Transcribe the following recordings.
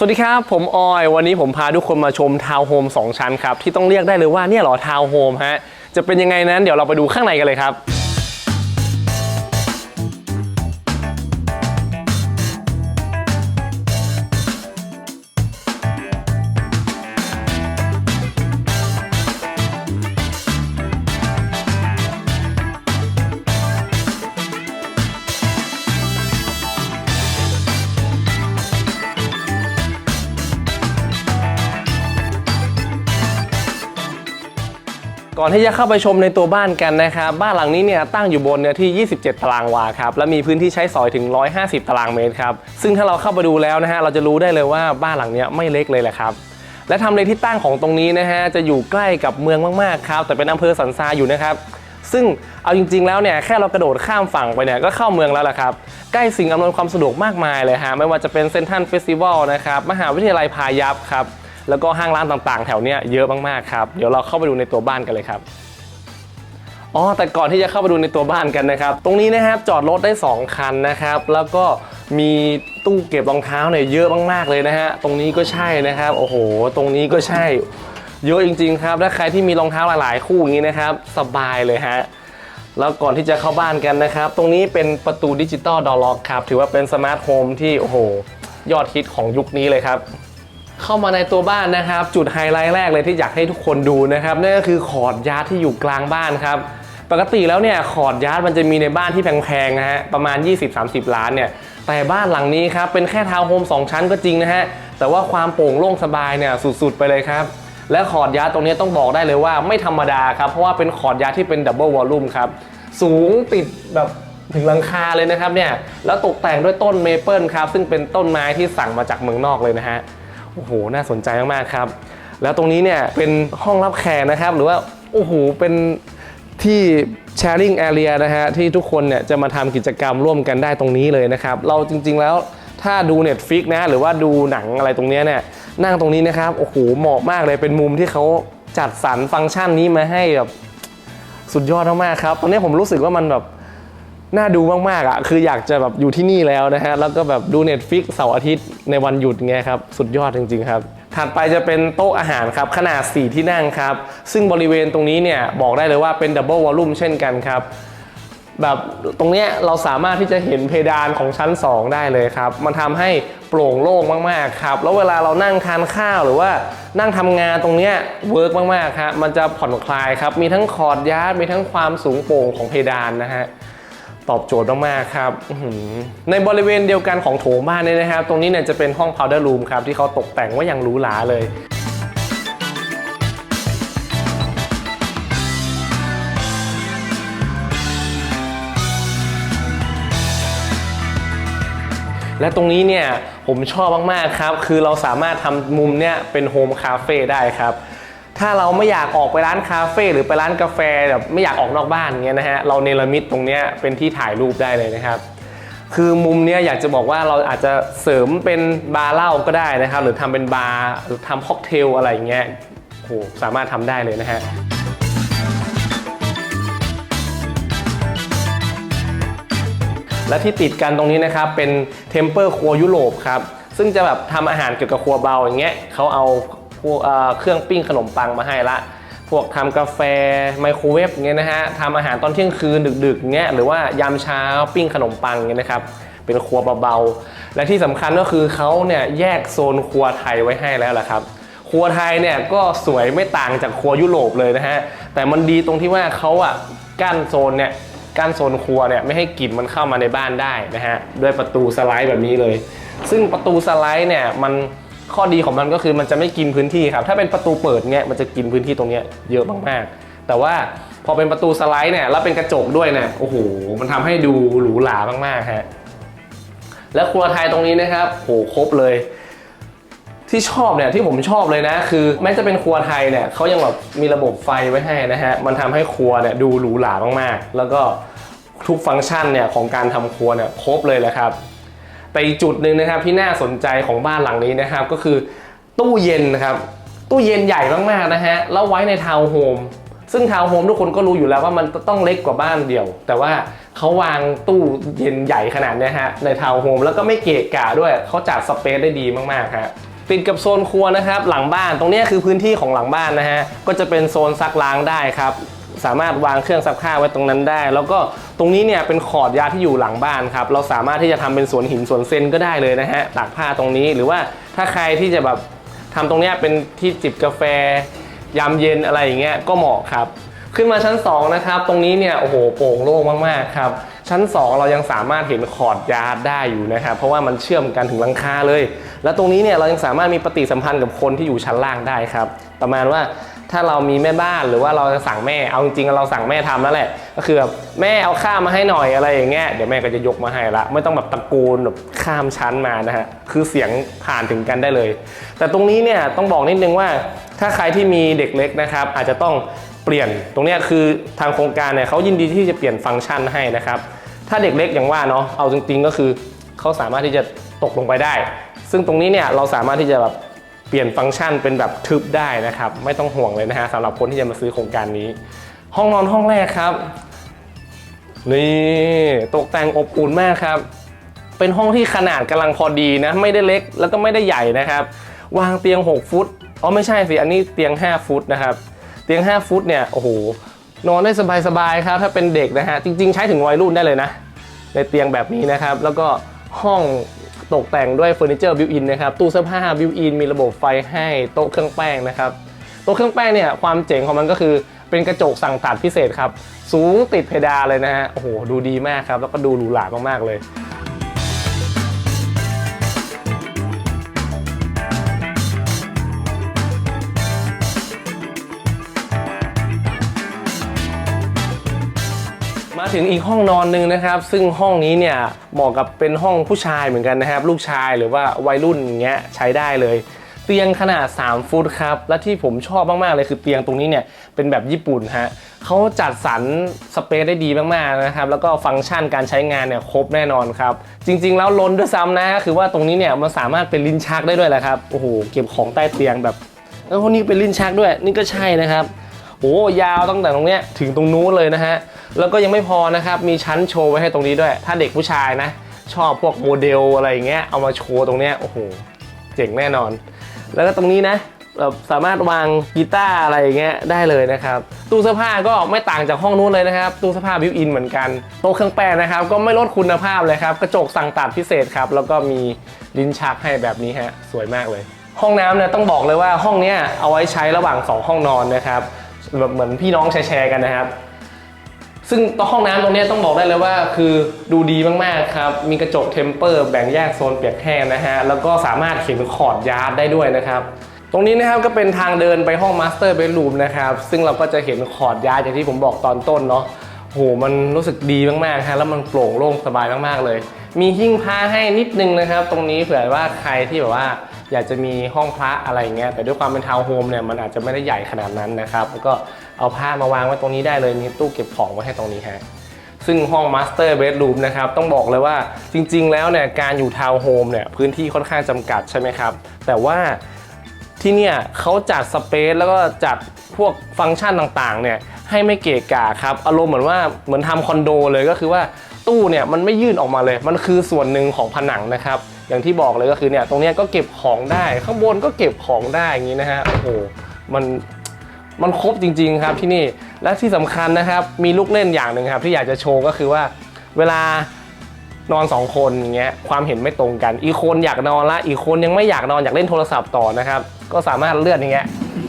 สวัสดีครับ ผมออย วันนี้ผมพาทุกคนมาชมทาวน์โฮม2ชั้นครับ ที่ต้องเรียกได้เลยว่าเนี่ยหรอทาวน์โฮมฮะ จะเป็นยังไงนั้นเดี๋ยวเราไปดูข้างในกันเลยครับ ก่อนที่จะเข้าไปชมในตัวบ้านกันนะครับบ้านหลังนี้เนี่ยตั้งอยู่บนเนื้อที่ 27 ตารางวาครับและมีพื้นที่ใช้สอยถึง 150 ตารางเมตรครับซึ่งถ้าเราเข้าไปดูแล้วนะฮะเราจะรู้ได้เลยว่าบ้านหลังเนี้ยไม่เล็กเลยแหละครับและทำเลที่ตั้งของตรงนี้นะฮะจะอยู่ใกล้กับเมืองมากๆครับแต่เป็นอำเภอสันทรายอยู่นะครับซึ่งเอาจริง ๆ แล้วเนี่ยแค่เรากระโดดข้ามฝั่งไปเนี่ยก็เข้าเมืองแล้วล่ะครับ ใกล้สิ่งอำนวยความสะดวกมากมายเลยฮะไม่ว่าจะเป็นเซนทัลเฟสติวัลนะครับมหาวิทยาลัยพายัพครับ แล้วก็ห้างร้านต่างๆ แถวเนี้ยเยอะมากๆครับ เดี๋ยวเราเข้าไปดูในตัวบ้านกันเลยครับอ๋อแต่ก่อนที่จะเข้าไปดูในตัวบ้านกันนะครับ ตรงนี้นะครับจอดรถได้ 2 คันนะครับ แล้วก็มีตู้เก็บรองเท้าเนี่ยเยอะมากๆเลยนะฮะตรงนี้ก็ใช่นะครับ โอ้โห ตรงนี้ก็ใช่ เยอะจริง ๆ ครับถ้าใครที่มีรองเท้าหลายๆ คู่อย่างนี้นะครับ สบายเลยฮะแล้วก่อนที่จะเข้าบ้านกันนะครับ ตรงนี้เป็นประตูดิจิตอลดอล็อกครับ ถือว่าเป็นสมาร์ทโฮมที่โอ้โห ยอดฮิตของยุคนี้เลยครับ เข้ามาในตัวบ้านนะครับ จุดไฮไลท์แรกเลยที่อยากให้ทุกคนดูนะครับนั่นก็คือคอดยาร์ดที่อยู่กลางบ้านครับปกติแล้วเนี่ยคอร์ดยาร์ดมันจะมีในบ้านที่แพงๆนะฮะประมาณ 20-30 ล้านเนี่ยแต่บ้านหลังนี้ครับเป็นแค่ทาวน์โฮม2 ชั้นก็จริงนะฮะแต่ว่าความโปร่งโล่งสบายเนี่ยสุดๆไปเลยครับ และคอร์ดยาร์ดตรงนี้ต้องบอกได้เลยว่าไม่ธรรมดาครับเพราะว่าเป็นคอร์ดยาร์ดที่เป็นดับเบิลวอลลุ่มครับสูงติดแบบถึงหลังคาเลยนะครับเนี่ยแล้วตกแต่งด้วยต้นเมเปิลครับซึ่งเป็นต้นไม้ที่สั่งมาจากเมืองนอกเลยนะฮะ โอ้โห น่าสนใจมากๆครับ แล้วตรงนี้เนี่ยเป็นห้องรับแขกนะครับ หรือว่าโอ้โหเป็นที่ sharing area นะฮะที่ทุกคนเนี่ยจะมาทำกิจกรรมร่วมกันได้ตรงนี้เลยนะครับ เราจริงๆแล้วถ้าดู Netflix นะหรือว่าดูหนังอะไรตรงนี้เนี่ยนั่งตรงนี้นะครับโอ้โหเหมาะมากเลยเป็นมุมที่เขาจัดสรรฟังก์ชันนี้มาให้แบบสุดยอดมากๆครับ ตอนนี้ผมรู้สึกว่ามันแบบ น่าดูมากๆอะคืออยากจะแบบอยู่ที่นี่แล้วนะฮะ แล้วก็แบบดู Netflix เสาร์อาทิตย์ในวันหยุดไงครับ สุดยอดจริง ๆ ครับ ถัดไปจะเป็นโต๊ะอาหารครับ ขนาด 4 ที่นั่งครับ ซึ่งบริเวณตรงนี้เนี่ย บอกได้เลยว่าเป็นดับเบิลวอลลุ่มเช่นกันครับ แบบตรงเนี้ยเราสามารถที่จะเห็นเพดานของชั้น 2 ได้เลยครับ มันทำให้โปร่งโล่งมากๆครับ แล้วเวลาเรานั่งทานข้าวหรือว่านั่งทำงานตรงเนี้ยเวิร์กมากๆครับมันจะผ่อนคลายครับมีทั้งคอร์ดยาร์ดมีทั้งความสูงโปร่งของเพดานนะฮะ ตอบโจทย์มากๆครับในบริเวณเดียวกันของโถงบ้านเนี่ยนะครับ ตรงนี้เนี่ยจะเป็นห้อง powder room ครับ ที่เขาตกแต่งไว่าอย่างหรูหราเลยและตรงนี้เนี่ยผมชอบมาก ๆ ครับ คือเราสามารถทำมุมเนี่ยเป็นโฮมคาเฟ่ได้ครับ ถ้าเราไม่อยากออกไปร้านคาเฟ่หรือไปร้านกาแฟแบบไม่อยากออกนอกบ้านเงี้ยนะฮะเราเนรมิตตรงเนี้ยเป็นที่ถ่ายรูปได้เลยนะครับคือมุมเนี้ยอยากจะบอกว่าเราอาจจะเสริมเป็นบาร์เหล้าก็ได้นะครับ หรือทำเป็นบาร์หรือทำค็อกเทลอะไรอย่างเงี้ยโหสามารถทำได้เลยนะฮะและที่ติดกันตรงนี้นะครับเป็นเทมเปอร์ครัวยุโรปครับซึ่งจะแบบทำอาหารเกี่ยวกับครัวเบาอย่างเงี้ยเขาเอา พวกเครื่องปิ้งขนมปังมาให้ละ พวกทำกาแฟไมโครเวฟเงี้ยนะฮะทำอาหารตอนเที่ยงคืนดึกๆเงี้ยหรือว่ายามเช้าปิ้งขนมปังอย่างเงี้ยนะครับเป็นครัวเบาๆและที่สำคัญก็คือเขาเนี่ยแยกโซนครัวไทยไว้ให้แล้วล่ะครับครัวไทยเนี่ยก็สวยไม่ต่างจากครัวยุโรปเลยนะฮะแต่มันดีตรงที่ว่าเขาอะกั้นโซนเนี่ยกั้นโซนครัวเนี่ยไม่ให้กลิ่นมันเข้ามาในบ้านได้นะฮะด้วยประตูสไลด์แบบนี้เลย ซึ่งประตูสไลด์เนี่ยมัน ข้อดีของมันก็คือมันจะไม่กินพื้นที่ครับ ถ้าเป็นประตูเปิดเนี่ยมันจะกินพื้นที่ตรงเนี้ยเยอะมากๆ แต่ว่าพอเป็นประตูสไลด์เนี่ยแล้วเป็นกระจกด้วยเนี่ยโอ้โหมันทำให้ดูหรูหรามากๆฮะและครัวไทยตรงนี้นะครับโหครบเลย ที่ชอบเนี่ยที่ผมชอบเลยนะ คือแม้จะเป็นครัวไทยเนี่ยเขายังแบบมีระบบไฟไว้ให้นะฮะมันทำให้ครัวเนี่ยดูหรูหรามากๆ แล้วก็ทุกฟังก์ชันเนี่ยของการทำครัวเนี่ยครบเลยแหละครับ แต่อีกจุดหนึ่งนะครับที่น่าสนใจของบ้านหลังนี้นะครับ ก็คือตู้เย็นนะครับ ตู้เย็นใหญ่มากๆนะฮะแล้วไว้ในทาวน์โฮมซึ่งทาวน์โฮมทุกคนก็รู้อยู่แล้วว่ามันต้องเล็กกว่าบ้านเดียว แต่ว่าเขาวางตู้เย็นใหญ่ขนาดนี้ฮะในทาวน์โฮมแล้วก็ไม่เกะกะด้วยเขาจัดสเปซได้ดีมากๆฮะติดกับโซนครัวนะครับ หลังบ้านตรงนี้คือพื้นที่ของหลังบ้านนะฮะก็จะเป็นโซนซักล้างได้ครับ สามารถวางเครื่องซักผ้าไว้ตรงนั้นได้ แล้วก็ตรงนี้เนี่ยเป็นขอดยาที่อยู่หลังบ้านครับเราสามารถที่จะทำเป็นสวนหินสวนเซนก็ได้เลยนะฮะตากผ้าตรงนี้หรือว่าถ้าใครที่จะแบบทำตรงนี้เป็นที่จิบกาแฟ ยามเย็นอะไรอย่างเงี้ยก็เหมาะครับ ขึ้นมาชั้น 2 นะครับ ตรงนี้เนี่ยโอ้โหโปร่งโล่งมากๆครับชั้น 2 เรายังสามารถเห็นขอดยาดได้อยู่นะครับเพราะว่ามันเชื่อมกันถึงหลังคาเลย แล้วตรงนี้เนี่ยเรายังสามารถมีปฏิสัมพันธ์กับคนที่อยู่ชั้นล่างได้ครับ ประมาณว่า ถ้าเรามีแม่บ้านหรือว่าเราจะสั่งแม่เอาจริงๆเราสั่งแม่ทำแล้วแหละ ก็คือแบบแม่เอาข้าวมาให้หน่อยอะไรอย่างเงี้ยเดี๋ยวแม่ก็จะยกมาให้ละไม่ต้องแบบตะโกนแบบข้ามชั้นมานะฮะคือเสียงผ่านถึงกันได้เลย แต่ตรงนี้เนี่ยต้องบอกนิดนึงว่าถ้าใครที่มีเด็กเล็กนะครับ อาจจะต้องเปลี่ยนตรงนี้คือทางโครงการเนี่ยเขายินดีที่จะเปลี่ยนฟังก์ชันให้นะครับถ้าเด็กเล็กอย่างว่าเนาะเอาจริงๆก็คือเขาสามารถที่จะตกลงไปได้ ซึ่งตรงนี้เนี่ยเราสามารถที่จะแบบ เปลี่ยนฟังก์ชันเป็นแบบทึบได้นะครับ ไม่ต้องห่วงเลยนะฮะสำหรับคนที่จะมาซื้อโครงการนี้ ห้องนอนห้องแรกครับ นี่ตกแต่งอบอุ่นมากครับ เป็นห้องที่ขนาดกำลังพอดีนะ ไม่ได้เล็กแล้วก็ไม่ได้ใหญ่นะครับ วางเตียง 6 ฟุตอ๋อไม่ใช่สิอันนี้เตียง 5 ฟุตนะครับ เตียง 5 ฟุตเนี่ยโอ้โหนอนได้สบายๆครับ ถ้าเป็นเด็กนะฮะจริง ๆ ใช้ถึงวัยรุ่นได้เลยนะ ในเตียงแบบนี้นะครับ แล้วก็ห้อง ตกแต่งด้วยเฟอร์นิเจอร์บิวอินนะครับ ตู้เสื้อผ้าบิวอินมีระบบไฟให้โต๊ะเครื่องแป้งนะครับโต๊ะเครื่องแป้งเนี่ยความเจ๋งของมันก็คือเป็นกระจกสั่งตัดพิเศษครับ สูงติดเพดานเลยนะฮะโอ้โหดูดีมากครับ แล้วก็ดูหรูหรามากๆเลย ถึงอีกห้องนอนหนึ่งนะครับ ซึ่งห้องนี้เนี่ยเหมาะกับเป็นห้องผู้ชายเหมือนกันนะครับ ลูกชายหรือว่าวัยรุ่นอย่างเงี้ยใช้ได้เลย เตียงขนาด 3 ฟุตครับ และที่ผมชอบมาก ๆ เลยคือเตียงตรงนี้เนี่ยเป็นแบบญี่ปุ่นฮะเขาจัดสรรสเปซได้ดีมาก ๆ นะครับ แล้วก็ฟังก์ชันการใช้งานเนี่ยครบแน่นอนครับ จริง ๆ แล้วล้นด้วยซ้ำนะคือว่าตรงนี้เนี่ยมันสามารถเป็นลิ้นชักได้ด้วยแหละครับโอ้โหเก็บของใต้เตียงแบบแล้วคนนี้เป็นลิ้นชักด้วยนี่ก็ใช่นะครับโอ้ยาวตั้งแต่ตรงเนี้ยถึงตรงนู้นเลยนะฮะ แล้วก็ยังไม่พอนะครับ มีชั้นโชว์ไว้ให้ตรงนี้ด้วย ถ้าเด็กผู้ชายนะ ชอบพวกโมเดลอะไรอย่างเงี้ย เอามาโชว์ตรงเนี้ย โอ้โห เจ๋งแน่นอน แล้วก็ตรงนี้นะแบบสามารถวางกีตาร์อะไรอย่างเงี้ยได้เลยนะครับ ตู้เสื้อผ้าก็ไม่ต่างจากห้องนู้นเลยนะครับ ตู้เสื้อผ้าบิวอินเหมือนกัน โต๊ะเครื่องแป้งนะครับ ก็ไม่ลดคุณภาพเลยครับ กระจกสั่งตัดพิเศษครับ แล้วก็มีลิ้นชักให้แบบนี้ฮะ สวยมากเลย ห้องน้ำเนี่ยต้องบอกเลยว่าห้องเนี้ยเอาไว้ใช้ระหว่าง 2 ห้องนอนนะครับแบบเหมือนพี่น้องแชร์กันนะครับ ซึ่งห้องน้ำตรงนี้ต้องบอกได้เลยว่า คือดูดีมากๆครับ มีกระจกเทมเปอร์แบ่งแยกโซนเปียกแห้งนะฮะ แล้วก็สามารถเห็นขอดยาร์ดได้ด้วยนะครับ ตรงนี้นะครับก็เป็นทางเดินไปห้องมาสเตอร์เบดรูมนะครับ ซึ่งเราก็จะเห็นขอดยาร์ดอย่างที่ผมบอกตอนต้นเนาะโหมันรู้สึกดีมากๆฮะแล้วมันโปร่งโล่งสบายมากๆเลย มีหิ้งพระให้นิดนึงนะครับ ตรงนี้เผื่อว่าใครที่แบบว่าอยากจะมีห้องพระอะไรเงี้ยแต่ด้วยความเป็นทาวน์โฮมเนี่ยมันอาจจะไม่ได้ใหญ่ขนาดนั้นนะครับ แล้วก็ เอาผ้ามาวางไว้ตรงนี้ได้เลยมีตู้เก็บของไว้ให้ตรงนี้ฮะซึ่งห้องมาสเตอร์เบดรูมนะครับต้องบอกเลยว่าจริง ๆ แล้วเนี่ยการอยู่ทาวน์โฮมเนี่ยพื้นที่ค่อนข้างจำกัดใช่ไหมครับ แต่ว่าที่เนี่ยเขาจัดสเปซแล้วก็จัดพวกฟังก์ชันต่างๆเนี่ยให้ไม่เกะกะครับ อารมณ์เหมือนว่าเหมือนทำคอนโดเลยก็คือว่าตู้เนี่ยมันไม่ยื่นออกมาเลย มันคือส่วนหนึ่งของผนังนะครับ อย่างที่บอกเลยก็คือเนี่ยตรงเนี้ยก็เก็บของได้ ข้างบนก็เก็บของได้อย่างนี้นะฮะโอ้โหมัน มันครบจริง ๆ ครับที่นี่ และที่สำคัญนะครับ มีลูกเล่นอย่างหนึ่งครับ ที่อยากจะโชว์ก็คือว่า เวลานอนสองคนอย่างเงี้ยความเห็นไม่ตรงกัน อีกคนอยากนอนละ อีกคนยังไม่อยากนอนอยากเล่นโทรศัพท์ต่อนะครับ ก็สามารถเลื่อนอย่างเงี้ย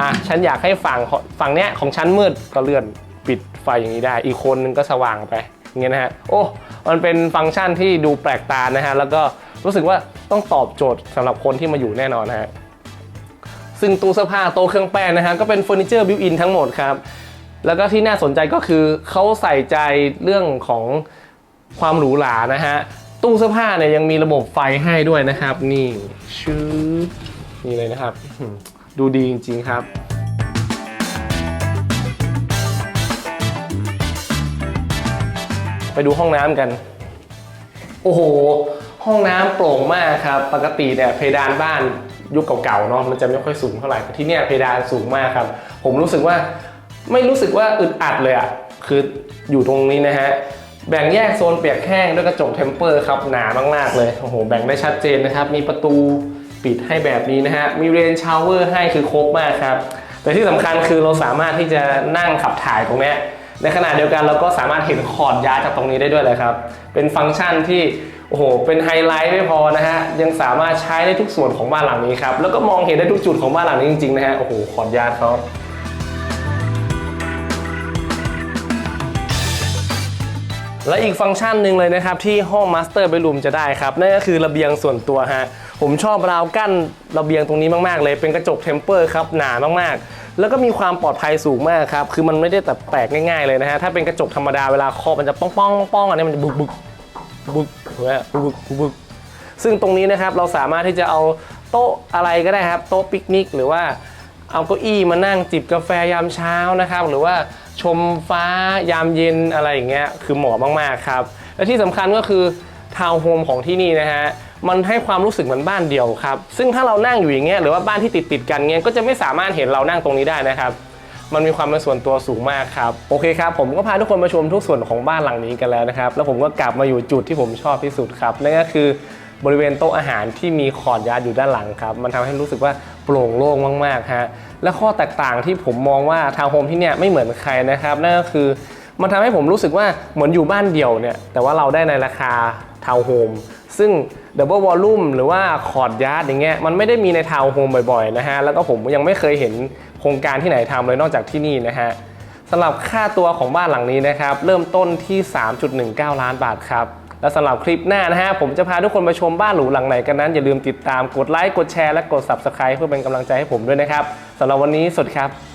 อะฉันอยากให้ฝั่งฝั่งเนี้ยของฉันมืดก็เลื่อนปิดไฟอย่างนี้ได้ อีกคนนึงก็สว่างไปอย่างเงี้ยนะฮะโอ้มันเป็นฟังก์ชันที่ดูแปลกตานะฮะแล้วก็รู้สึกว่าต้องตอบโจทย์สำหรับคนที่มาอยู่แน่นอนนะฮะ ซึ่งตู้เสื้อผ้าโต๊ะเครื่องแป้งนะฮะก็เป็นเฟอร์นิเจอร์บิวอินทั้งหมดครับแล้วก็ที่น่าสนใจก็คือเขาใส่ใจเรื่องของความหรูหรานะฮะตู้เสื้อผ้าเนี่ยยังมีระบบไฟให้ด้วยนะครับ นี่ชื่อนี่เลยนะครับ ดูดีจริง ๆครับไปดูห้องน้ำกัน โอ้โห ห้องน้ำโปร่งมากครับ ปกติเนี่ยเพดานบ้าน ยุคเก่าๆเนาะมันจะไม่ค่อยสูงเท่าไหร่แต่ที่เนี่ยเพดานสูงมากครับ ผมรู้สึกว่าไม่รู้สึกว่าอึดอัดเลยอะคืออยู่ตรงนี้นะฮะแบ่งแยกโซนเปียกแห้งด้วยกระจกเทมเปอร์ครับหนามากๆเลยโอ้โหแบ่งได้ชัดเจนนะครับ มีประตูปิดให้แบบนี้นะฮะมีเรนชาวเวอร์ให้คือครบมากครับแต่ที่สำคัญคือเราสามารถที่จะนั่งขับถ่ายตรงเนี้ยในขณะเดียวกันเราก็สามารถเห็นคอดย้ายจากตรงนี้ได้ด้วยเลยครับ เป็นฟังก์ชันที่ โอ้โห เป็นไฮไลท์ไม่พอนะฮะ ยังสามารถใช้ได้ทุกส่วนของบ้านหลังนี้ครับ แล้วก็มองเห็นได้ทุกจุดของบ้านหลังนี้จริงๆนะฮะ โอ้โหคอร์ดย้ายเขาและอีกฟังก์ชันหนึ่งเลยนะครับ ที่ห้อง Master Bedroom จะได้ครับ นั่นก็คือระเบียงส่วนตัวฮะ ผมชอบราวกั้นระเบียงตรงนี้มากๆ เลยเป็นกระจกเทมเปอร์ครับ หนามากๆ แล้วก็มีความปลอดภัยสูงมากครับ คือมันไม่ได้แต่แตกง่ายๆเลยนะฮะถ้าเป็นกระจกธรรมดาเวลาเคาะมันจะป้องป้องป้องอันนี้มันจะบึก บึกบึกบึกบึกบึกบึกซึ่งตรงนี้นะครับเราสามารถที่จะเอาโต๊ะอะไรก็ได้ครับ โต๊ะปิกนิก หรือว่าเอาเก้าอี้มานั่งจิบกาแฟยามเช้านะครับ หรือว่าชมฟ้ายามเย็นอะไรอย่างเงี้ยคือเหมาะมากๆครับ และที่สำคัญก็คือทาวน์โฮมของที่นี่นะฮะมันให้ความรู้สึกเหมือนบ้านเดียวครับ ซึ่งถ้าเรานั่งอยู่อย่างเงี้ยหรือว่าบ้านที่ติดติดกันเงี้ยก็จะไม่สามารถเห็นเรานั่งตรงนี้ได้นะครับ มันมีความเป็นส่วนตัวสูงมากครับโอเคครับผมก็พาทุกคนมาชมทุกส่วนของบ้านหลังนี้กันแล้วนะครับแล้วผมก็กลับมาอยู่จุดที่ผมชอบที่สุดครับนั่นก็คือบริเวณโต๊ะอาหารที่มีคอร์ดยาร์ดอยู่ด้านหลังครับมันทำให้รู้สึกว่าโปร่งโล่งมากๆฮะและข้อแตกต่างที่ผมมองว่าทาวน์โฮมที่เนี่ยไม่เหมือนใครนะครับนั่นก็คือมันทำให้ผมรู้สึกว่าเหมือนอยู่บ้านเดี่ยวเนี่ยแต่ว่าเราได้ในราคาทาวน์โฮมซึ่งดับเบิลวอลลุ่มหรือว่าคอร์ดยาร์ดอย่างเงี้ยมันไม่ได้มีในทาวน์โฮมบ่อยๆนะฮะแล้วก็ผมยังไม่เคยเห็น โครงการที่ไหนทำเลยนอกจากที่นี่นะฮะสำหรับค่าตัวของบ้านหลังนี้นะครับเริ่มต้นที่ 3.19 ล้านบาทครับและสำหรับคลิปหน้านะฮะผมจะพาทุกคนไปชมบ้านหรูหลังไหนกันนั้น อย่าลืมติดตามกดไลค์กดแชร์และกด Subscribe เพื่อเป็นกำลังใจให้ผมด้วยนะครับสำหรับวันนี้สวัสดีครับ